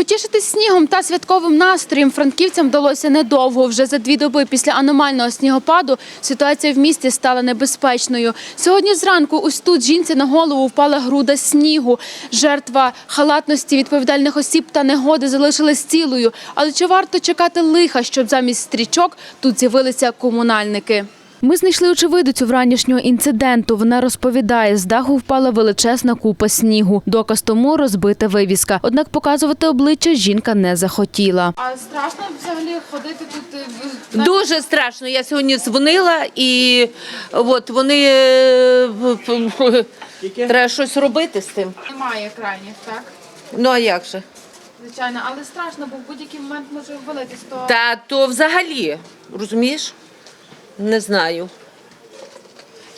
Потішити снігом та святковим настроєм франківцям вдалося недовго. Вже за дві доби після аномального снігопаду ситуація в місті стала небезпечною. Сьогодні зранку ось тут жінці на голову впала груда снігу. Жертва халатності відповідальних осіб та негоди залишилась цілою. Але чи варто чекати лиха, щоб замість стрічок тут з'явилися комунальники? Ми знайшли очевидицю вранішнього інциденту. Вона розповідає, з даху впала величезна купа снігу. Доказ тому розбита вивіска. Однак показувати обличчя жінка не захотіла. А страшно взагалі ходити тут е, Дуже страшно. Я сьогодні дзвонила і от вони е, треба щось робити з тим. немає екранів, так? Ну а як же? Звичайно, але страшно, бо в будь-який момент може ввалитись. То Та то взагалі, розумієш? Не знаю.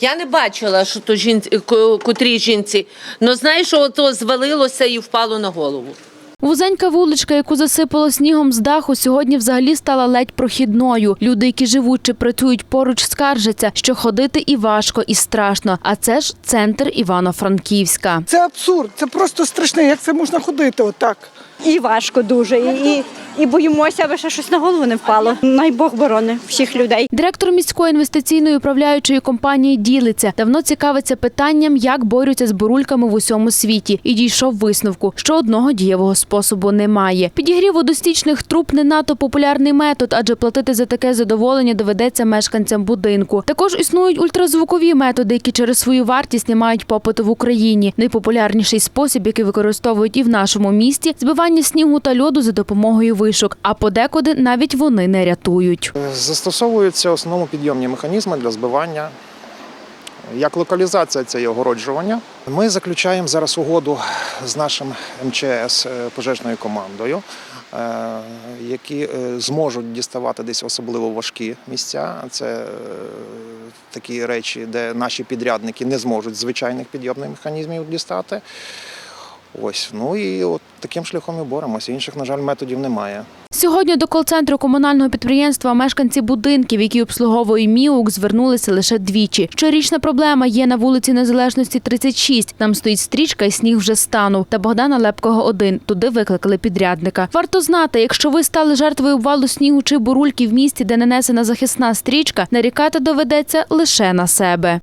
Я не бачила, що то жінці, котрі жінці. Ну знаєш, ото звалилося і впало на голову. Вузенька вуличка, яку засипало снігом з даху, сьогодні взагалі стала ледь прохідною. Люди, які живуть чи працюють поруч, скаржаться, що ходити і важко, і страшно. А це ж центр Івано-Франківська. Це абсурд, це просто страшне. Як це можна ходити отак? І важко дуже, і, і, і боїмося, аби ще щось на голову не впало. Най Бог борони всіх людей. Директор міської інвестиційної управляючої компанії ділиться. Давно цікавиться питанням, як борються з бурульками в усьому світі, і дійшов висновку, що одного дієвого способу немає. Підігрів водостічних труб не надто популярний метод, адже платити за таке задоволення доведеться мешканцям будинку. Також існують ультразвукові методи, які через свою вартість не мають попиту в Україні. Найпопулярніший спосіб, який використовують і в нашому місті, збивання снігу та льоду за допомогою вишок. А подекуди навіть вони не рятують. Застосовуються в основному підйомні механізми для збивання. Як локалізація це є огороджування. Ми заключаємо зараз угоду з нашим МЧС е, пожежною командою, е, які е, зможуть діставати десь особливо важкі місця. Це такі речі, де наші підрядники не зможуть звичайних підйомних механізмів дістати. Ось, ну і от таким шляхом і боремося. Інших, на жаль, методів немає. Сьогодні до кол-центру комунального підприємства мешканці будинків, які обслуговує МІУК, звернулися лише двічі. Щорічна проблема є на вулиці Незалежності 36. Там стоїть стрічка і сніг вже станув. Та Богдана Лепкого один. Туди викликали підрядника. Варто знати, якщо ви стали жертвою обвалу снігу чи бурульки в місті, де нанесена захисна стрічка, нарікати доведеться лише на себе.